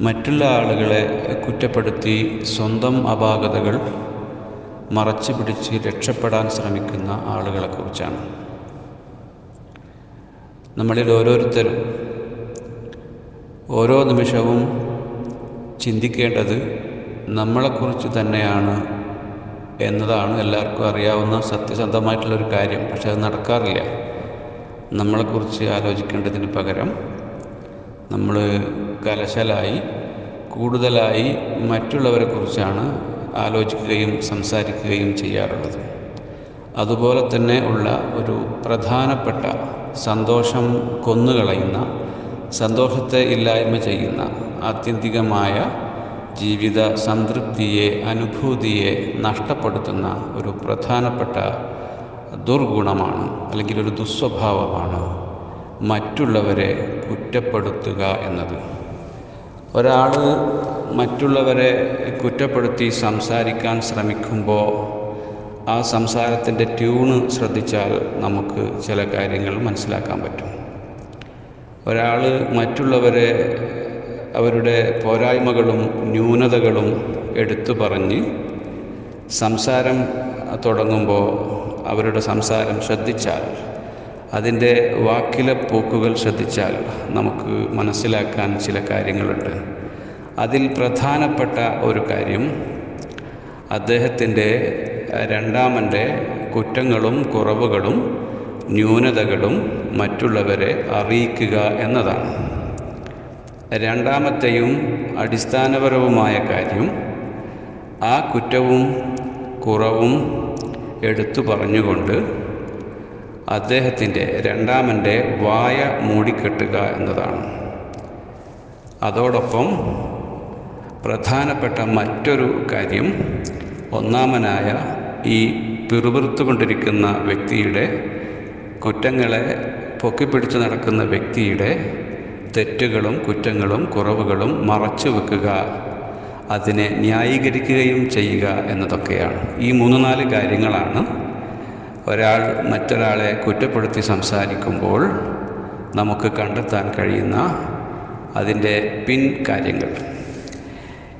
മറ്റുള്ള ആളുകളെ കുറ്റപ്പെടുത്തി സ്വന്തം അപാകതകൾ മറച്ചു പിടിച്ച് രക്ഷപ്പെടാൻ ശ്രമിക്കുന്ന ആളുകളെക്കുറിച്ചാണ് നമ്മളിൽ ഓരോരുത്തരും ഓരോ നിമിഷവും ചിന്തിക്കേണ്ടത് നമ്മളെക്കുറിച്ച് തന്നെയാണ് എന്നതാണ് എല്ലാവർക്കും അറിയാവുന്ന സത്യസന്ധമായിട്ടുള്ളൊരു കാര്യം. പക്ഷെ അത് നടക്കാറില്ല. നമ്മളെക്കുറിച്ച് ആലോചിക്കേണ്ടതിന് പകരം നമ്മൾ കലശലായി കൂടുതലായി മറ്റുള്ളവരെക്കുറിച്ചാണ് ആലോചിക്കുകയും സംസാരിക്കുകയും ചെയ്യാറുള്ളത്. അതുപോലെ തന്നെ ഉള്ള ഒരു പ്രധാനപ്പെട്ട സന്തോഷം കൊന്നുകളയുന്ന സന്തോഷത്തെ ഇല്ലായ്മ ചെയ്യുന്ന ആത്യന്തികമായ ജീവിത സംതൃപ്തിയെ അനുഭൂതിയെ നഷ്ടപ്പെടുത്തുന്ന ഒരു പ്രധാനപ്പെട്ട ദുർഗുണമാണ് അല്ലെങ്കിൽ ഒരു ദുസ്വഭാവമാണ് മറ്റുള്ളവരെ കുറ്റപ്പെടുത്തുക എന്നത്. ഒരാൾ മറ്റുള്ളവരെ കുറ്റപ്പെടുത്തി സംസാരിക്കാൻ ശ്രമിക്കുമ്പോൾ ആ സംസാരത്തിന്റെ ട്യൂണ് ശ്രദ്ധിച്ചാൽ നമുക്ക് ചില കാര്യങ്ങൾ മനസ്സിലാക്കാൻ പറ്റും. ഒരാൾ മറ്റുള്ളവരെ അവരുടെ പോരായ്മകളും ന്യൂനതകളും എടുത്തു പറഞ്ഞ് സംസാരം തുടങ്ങുമ്പോൾ അവരുടെ സംസാരം ശ്രദ്ധിച്ചാൽ അതിന്റെ വാക്കിലെ പോക്കുകൾ ശ്രദ്ധിച്ചാൽ നമുക്ക് മനസ്സിലാക്കാൻ ചില കാര്യങ്ങളുണ്ട്. അതിൽ പ്രധാനപ്പെട്ട ഒരു കാര്യം അദ്ദേഹത്തിന്റെ രണ്ടാമന്റെ കുറ്റങ്ങളും കുറവുകളും ന്യൂനതകളും മറ്റുള്ളവരെ അറിയിക്കുക എന്നതാണ്. രണ്ടാമത്തെയും അടിസ്ഥാനപരവുമായ കാര്യം ആ കുറ്റവും കുറവും എടുത്തു പറഞ്ഞുകൊണ്ട് അദ്ദേഹത്തിന്റെ രണ്ടാമന്റെ വായ മൂടിക്കെട്ടുക എന്നതാണ്. അതോടൊപ്പം പ്രധാനപ്പെട്ട മറ്റൊരു കാര്യം ഒന്നാമനായ ഈ പിറുപിറുത്തുകൊണ്ടിരിക്കുന്ന വ്യക്തിയുടെ കുറ്റങ്ങളെ പൊക്കിപ്പിടിച്ച് നടക്കുന്ന വ്യക്തിയുടെ തെറ്റുകളും കുറ്റങ്ങളും കുറവുകളും മറച്ചു വെക്കുക അതിനെ ന്യായീകരിക്കുകയും ചെയ്യുക എന്നതൊക്കെയാണ്. ഈ മൂന്ന് നാല് കാര്യങ്ങളാണ് ഒരാൾ മറ്റൊരാളെ കുറ്റപ്പെടുത്തി സംസാരിക്കുമ്പോൾ നമുക്ക് കണ്ടെത്താൻ കഴിയുന്ന അതിന്റെ പിൻ കാര്യങ്ങൾ.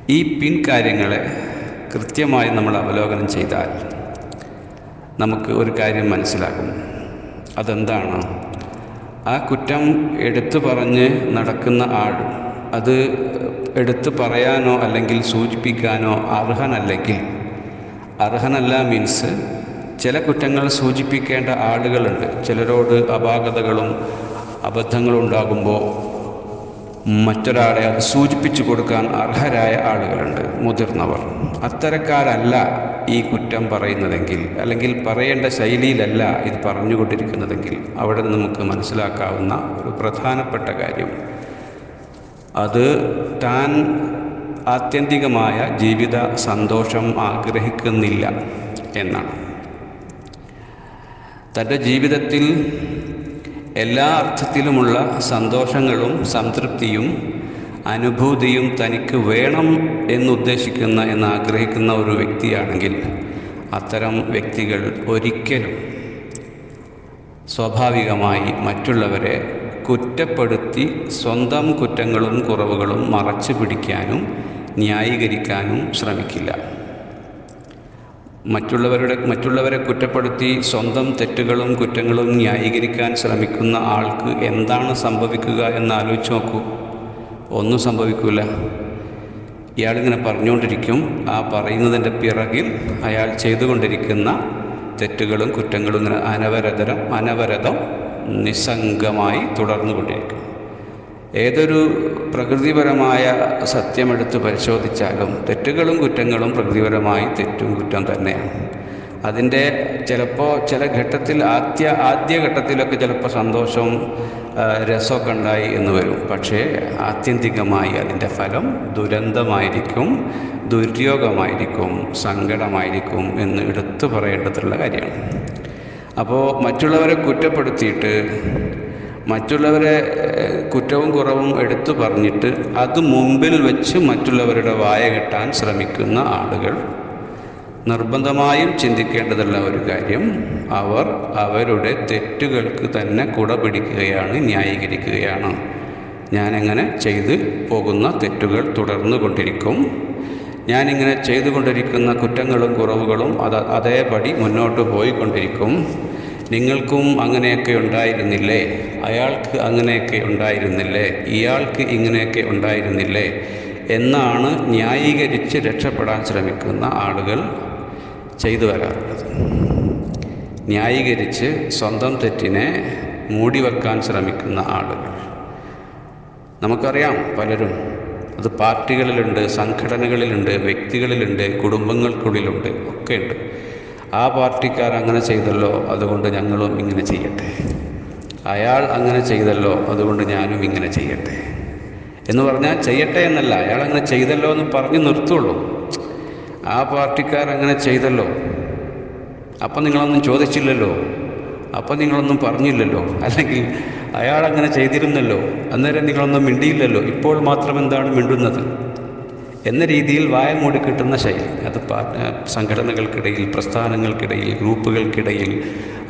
ഈ പിൻ കാര്യങ്ങളെ കൃത്യമായി നമ്മൾ അവലോകനം ചെയ്താൽ നമുക്ക് ഒരു കാര്യം മനസ്സിലാകും. അതെന്താണ്? ആ കുറ്റം എടുത്തു പറഞ്ഞ് നടക്കുന്ന ആൾ അത് എടുത്തു പറയാനോ അല്ലെങ്കിൽ സൂചിപ്പിക്കാനോ അർഹനല്ലെങ്കിൽ അർഹനല്ല മീൻസ് ചില കുറ്റങ്ങൾ സൂചിപ്പിക്കേണ്ട ആളുകളുണ്ട്. ചിലരോട് അപാകതകളും അബദ്ധങ്ങളും ഉണ്ടാകുമ്പോൾ മറ്റൊരാളെ അത് സൂചിപ്പിച്ചു കൊടുക്കാൻ അർഹരായ ആളുകളുണ്ട്. മുതിർന്നവർ. അത്തരക്കാരല്ല ഈ കുറ്റം പറയുന്നതെങ്കിൽ അല്ലെങ്കിൽ പറയേണ്ട ശൈലിയിലല്ല ഇത് പറഞ്ഞുകൊണ്ടിരിക്കുന്നതെങ്കിൽ അവിടെ നമുക്ക് മനസ്സിലാക്കാവുന്ന ഒരു പ്രധാനപ്പെട്ട കാര്യം. അത് താൻ ആത്യന്തികമായ ജീവിത സന്തോഷം ആഗ്രഹിക്കുന്നില്ല എന്നാണ്. തന്റെ ജീവിതത്തിൽ എല്ലാ അർത്ഥത്തിലുമുള്ള സന്തോഷങ്ങളും സംതൃപ്തിയും അനുഭൂതിയും തനിക്ക് വേണം എന്നുദ്ദേശിക്കുന്ന എന്ന് ആഗ്രഹിക്കുന്ന ഒരു വ്യക്തിയാണെങ്കിൽ അത്തരം വ്യക്തികൾ ഒരിക്കലും സ്വാഭാവികമായി മറ്റുള്ളവരെ കുറ്റപ്പെടുത്തി സ്വന്തം കുറ്റങ്ങളും കുറവുകളും മറച്ചു പിടിക്കാനും ന്യായീകരിക്കാനും ശ്രമിക്കില്ല. മറ്റുള്ളവരുടെ മറ്റുള്ളവരെ കുറ്റപ്പെടുത്തി സ്വന്തം തെറ്റുകളും കുറ്റങ്ങളും ന്യായീകരിക്കാൻ ശ്രമിക്കുന്ന ആൾക്ക് എന്താണ് സംഭവിക്കുക എന്ന് ആലോചിച്ച് നോക്കൂ. ഒന്നും സംഭവിക്കില്ല ഇയാളിങ്ങനെ പറഞ്ഞുകൊണ്ടിരിക്കും. ആ പറയുന്നതിന്റെ പിറകിൽ അയാൾ ചെയ്തുകൊണ്ടിരിക്കുന്ന തെറ്റുകളും കുറ്റങ്ങളും ഇങ്ങനെ അനവരതരം അനവരതം നിസ്സംഗമായി തുടർന്നുകൊണ്ടിരിക്കും. ഏതൊരു പ്രകൃതിപരമായ സത്യമെടുത്ത് പരിശോധിച്ചാലും തെറ്റുകളും കുറ്റങ്ങളും പ്രകൃതിപരമായി തെറ്റും കുറ്റം തന്നെയാണ്. അതിന്റെ ചിലപ്പോൾ ചില ഘട്ടത്തിൽ ആദ്യ ആദ്യ ഘട്ടത്തിലൊക്കെ ചിലപ്പോൾ സന്തോഷവും രസമൊക്കെ ഉണ്ടായി എന്ന് വരും. പക്ഷേ ആത്യന്തികമായി അതിന്റെ ഫലം ദുരന്തമായിരിക്കും ദുര്യോഗമായിരിക്കും സങ്കടമായിരിക്കും എന്ന് എടുത്തു പറയേണ്ടതുള്ള കാര്യമാണ്. അപ്പോൾ മറ്റുള്ളവരെ കുറ്റപ്പെടുത്തിയിട്ട് മറ്റുള്ളവരെ കുറ്റവും കുറവും എടുത്തു പറഞ്ഞിട്ട് അത് മുമ്പിൽ വെച്ച് മറ്റുള്ളവരുടെ വായ കെട്ടാൻ ശ്രമിക്കുന്ന ആളുകൾ നിർബന്ധമായും ചിന്തിക്കേണ്ടതുള്ള ഒരു കാര്യം അവർ അവരുടെ തെറ്റുകൾക്ക് തന്നെ കുട പിടിക്കുകയാണ് ന്യായീകരിക്കുകയാണ്. ഞാനിങ്ങനെ ചെയ്ത് പോകുന്ന തെറ്റുകൾ തുടർന്നു കൊണ്ടിരിക്കും. ഞാനിങ്ങനെ ചെയ്തുകൊണ്ടിരിക്കുന്ന കുറ്റങ്ങളും കുറവുകളും അത് അതേപടി മുന്നോട്ട് പോയിക്കൊണ്ടിരിക്കും. നിങ്ങൾക്കും അങ്ങനെയൊക്കെ ഉണ്ടായിരുന്നില്ലേ? അയാൾക്ക് അങ്ങനെയൊക്കെ ഉണ്ടായിരുന്നില്ലേ? ഇയാൾക്ക് ഇങ്ങനെയൊക്കെ ഉണ്ടായിരുന്നില്ലേ? എന്നാണ് ന്യായീകരിച്ച് രക്ഷപ്പെടാൻ ശ്രമിക്കുന്ന ആളുകൾ ചെയ്തു വരാറുള്ളത്. ന്യായീകരിച്ച് സ്വന്തം തെറ്റിനെ മൂടിവെക്കാൻ ശ്രമിക്കുന്ന ആളുകൾ. നമുക്കറിയാം പലരും അത് പാർട്ടികളിലുണ്ട് സംഘടനകളിലുണ്ട് വ്യക്തികളിലുണ്ട് കുടുംബങ്ങൾക്കുള്ളിലുണ്ട് ഒക്കെ ഉണ്ട് ആ പാർട്ടിക്കാർ അങ്ങനെ ചെയ്തല്ലോ അതുകൊണ്ട് ഞങ്ങളും ഇങ്ങനെ ചെയ്യട്ടെ. അയാൾ അങ്ങനെ ചെയ്തല്ലോ അതുകൊണ്ട് ഞാനും ഇങ്ങനെ ചെയ്യട്ടെ. എന്ന് പറഞ്ഞാൽ ചെയ്യട്ടെ എന്നല്ല അയാൾ അങ്ങനെ ചെയ്തല്ലോ എന്ന് പറഞ്ഞു നിർത്തുള്ളൂ. ആ പാർട്ടിക്കാർ അങ്ങനെ ചെയ്തല്ലോ. അപ്പം നിങ്ങളൊന്നും ചോദിച്ചില്ലല്ലോ. അപ്പം നിങ്ങളൊന്നും പറഞ്ഞില്ലല്ലോ. അല്ലെങ്കിൽ അയാൾ അങ്ങനെ ചെയ്തിരുന്നല്ലോ. അന്നേരം നിങ്ങളൊന്നും മിണ്ടിയില്ലല്ലോ. ഇപ്പോൾ മാത്രം എന്താണ് മിണ്ടുന്നത്? എന്ന രീതിയിൽ വായ മൂടി കിട്ടുന്ന ശൈലി. അത് സംഘടനകൾക്കിടയിൽ പ്രസ്ഥാനങ്ങൾക്കിടയിൽ ഗ്രൂപ്പുകൾക്കിടയിൽ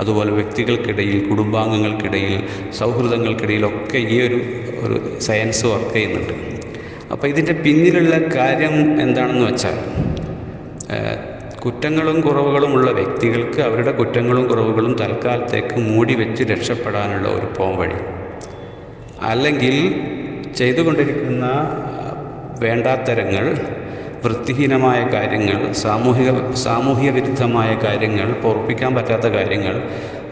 അതുപോലെ വ്യക്തികൾക്കിടയിൽ കുടുംബാംഗങ്ങൾക്കിടയിൽ സൗഹൃദങ്ങൾക്കിടയിലൊക്കെ ഈ ഒരു ഒരു സയൻസ് വർക്ക് ചെയ്യുന്നുണ്ട്. അപ്പോൾ ഇതിന്റെ പിന്നിലുള്ള കാര്യം എന്താണെന്ന് വെച്ചാൽ കുറ്റങ്ങളും കുറവുകളുമുള്ള വ്യക്തികൾക്ക് അവരുടെ കുറ്റങ്ങളും കുറവുകളും തൽക്കാലത്തേക്ക് മൂടി വെച്ച് രക്ഷപ്പെടാനുള്ള ഒരു പോംവഴി. അല്ലെങ്കിൽ ചെയ്തുകൊണ്ടിരിക്കുന്ന വേണ്ടാത്തരങ്ങൾ വൃത്തിഹീനമായ കാര്യങ്ങൾ സാമൂഹിക സാമൂഹിക വിരുദ്ധമായ കാര്യങ്ങൾ പൊറപ്പിക്കാൻ പറ്റാത്ത കാര്യങ്ങൾ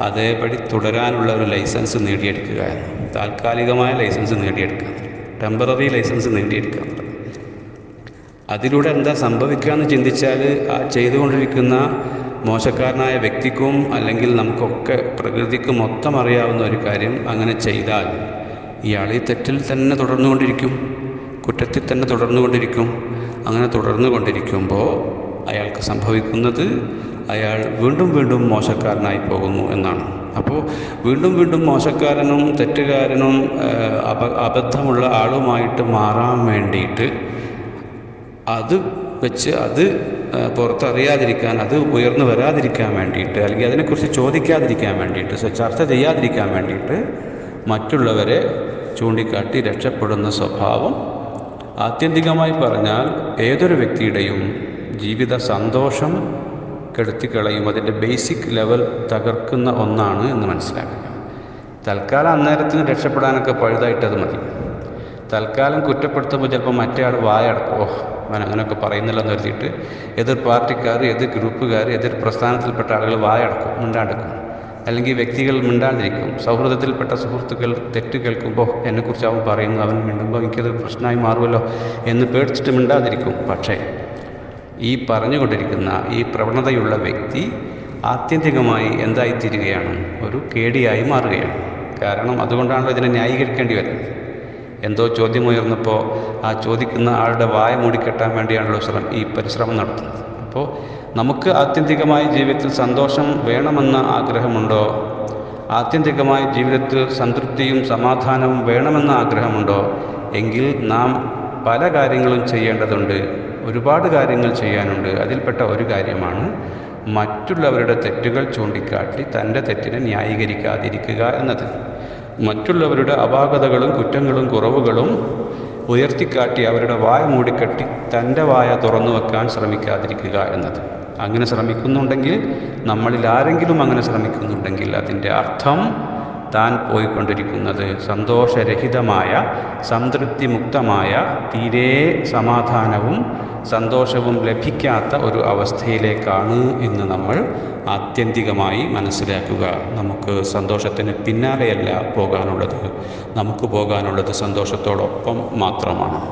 അതേപടി തുടരാനുള്ള ഒരു ലൈസൻസ് നേടിയെടുക്കുക എന്ന്. താൽക്കാലികമായ ലൈസൻസ് നേടിയെടുക്കുക. ടെമ്പററി ലൈസൻസ് നേടിയെടുക്കുക. അതിലൂടെ എന്താ സംഭവിക്കുക എന്ന് ചിന്തിച്ചാൽ ആ ചെയ്തുകൊണ്ടിരിക്കുന്ന മോശക്കാരനായ വ്യക്തിക്കും അല്ലെങ്കിൽ നമുക്കൊക്കെ പ്രകൃതിക്ക് മൊത്തം അറിയാവുന്ന ഒരു കാര്യം അങ്ങനെ ചെയ്താൽ ഇയാൾ ഈ തെറ്റിൽ തന്നെ തുടർന്നുകൊണ്ടിരിക്കും. കുറ്റത്തിൽ തന്നെ തുടർന്നുകൊണ്ടിരിക്കും. അങ്ങനെ തുടർന്നു കൊണ്ടിരിക്കുമ്പോൾ അയാൾക്ക് സംഭവിക്കുന്നത് അയാൾ വീണ്ടും വീണ്ടും മോശക്കാരനായി പോകുന്നു എന്നാണ്. അപ്പോൾ വീണ്ടും വീണ്ടും മോശക്കാരനും തെറ്റുകാരനും അബ അബദ്ധമുള്ള ആളുമായിട്ട് മാറാൻ വേണ്ടിയിട്ട് അത് വെച്ച് അത് പുറത്തറിയാതിരിക്കാൻ അത് ഉയർന്നു വരാതിരിക്കാൻ വേണ്ടിയിട്ട് അല്ലെങ്കിൽ അതിനെക്കുറിച്ച് ചോദിക്കാതിരിക്കാൻ വേണ്ടിയിട്ട് ചർച്ച ചെയ്യാതിരിക്കാൻ വേണ്ടിയിട്ട് മറ്റുള്ളവരെ ചൂണ്ടിക്കാട്ടി രക്ഷപ്പെടുന്ന സ്വഭാവം ആത്യന്തികമായി പറഞ്ഞാൽ ഏതൊരു വ്യക്തിയുടെയും ജീവിത സന്തോഷം കെടുത്തിക്കളയും അതിന്റെ ബേസിക് ലെവൽ തകർക്കുന്ന ഒന്നാണ് എന്ന് മനസ്സിലാക്കുക. തൽക്കാലം അന്നേരത്തിന് രക്ഷപ്പെടാനൊക്കെ പഴുതായിട്ട് അത് മതി. തൽക്കാലം കുറ്റപ്പെടുത്തുമ്പോൾ ചിലപ്പോൾ മറ്റേ ആൾ വായ ഓ അവൻ അങ്ങനെയൊക്കെ പറയുന്നില്ലെന്ന് കരുതിയിട്ട് എതിർ പാർട്ടിക്കാർ എതിർ ഗ്രൂപ്പുകാർ എതിർ പ്രസ്ഥാനത്തിൽപ്പെട്ട ആളുകൾ വായടക്കും മിണ്ടാണ്ടെക്കും. അല്ലെങ്കിൽ വ്യക്തികൾ മിണ്ടാണ്ടിരിക്കും സൗഹൃദത്തിൽപ്പെട്ട സുഹൃത്തുക്കൾ തെറ്റ് കേൾക്കുമ്പോൾ എന്നെക്കുറിച്ച് അവൻ പറയുന്നു അവൻ മിണ്ടുമ്പോൾ എനിക്കത് പ്രശ്നമായി മാറുമല്ലോ എന്ന് പേടിച്ചിട്ട് മിണ്ടാതിരിക്കും. പക്ഷേ ഈ പറഞ്ഞുകൊണ്ടിരിക്കുന്ന ഈ പ്രവണതയുള്ള വ്യക്തി ആത്യന്തികമായി എന്തായിത്തീരുകയാണ്? ഒരു കേടിയായി മാറുകയാണ്. കാരണം അതുകൊണ്ടാണല്ലോ ഇതിനെ ന്യായീകരിക്കേണ്ടി വരുന്നത്. എന്തോ ചോദ്യമുയർന്നപ്പോൾ ആ ചോദിക്കുന്ന ആളുടെ വായ മൂടിക്കെട്ടാൻ വേണ്ടിയാണല്ലോ ശ്രമം ഈ പരിശ്രമം നടത്തുന്നത്. അപ്പോൾ നമുക്ക് ആത്യന്തികമായി ജീവിതത്തിൽ സന്തോഷം വേണമെന്ന ആഗ്രഹമുണ്ടോ? ആത്യന്തികമായി ജീവിതത്തിൽ സംതൃപ്തിയും സമാധാനവും വേണമെന്ന ആഗ്രഹമുണ്ടോ? എങ്കിൽ നാം പല കാര്യങ്ങളും ചെയ്യേണ്ടതുണ്ട്. ഒരുപാട് കാര്യങ്ങൾ ചെയ്യാനുണ്ട്. അതിൽപ്പെട്ട ഒരു കാര്യമാണ് മറ്റുള്ളവരുടെ തെറ്റുകൾ ചൂണ്ടിക്കാട്ടി തന്റെ തെറ്റിനെ ന്യായീകരിക്കാതിരിക്കുക എന്നത്. മറ്റുള്ളവരുടെ അപാകതകളും കുറ്റങ്ങളും കുറവുകളും ഉയർത്തിക്കാട്ടി അവരുടെ വായ മൂടിക്കെട്ടി തന്റെ വായ തുറന്നു വെക്കാൻ ശ്രമിക്കാതിരിക്കുക എന്നത്. അങ്ങനെ ശ്രമിക്കുന്നുണ്ടെങ്കിൽ നമ്മളിൽ ആരെങ്കിലും അങ്ങനെ ശ്രമിക്കുന്നുണ്ടെങ്കിൽ അതിന്റെ അർത്ഥം താൻ പോയിക്കൊണ്ടിരിക്കുന്നത് സന്തോഷരഹിതമായ സംതൃപ്തിമുക്തമായ തീരെ സമാധാനവും സന്തോഷവും ലഭിക്കാത്ത ഒരു അവസ്ഥയിലേക്കാണ് എന്ന് നമ്മൾ ആത്യന്തികമായി മനസ്സിലാക്കുക. നമുക്ക് സന്തോഷത്തിന് പിന്നാലെയല്ല പോകാനുള്ളത്. നമുക്ക് പോകാനുള്ളത് സന്തോഷത്തോടൊപ്പം മാത്രമാണ്.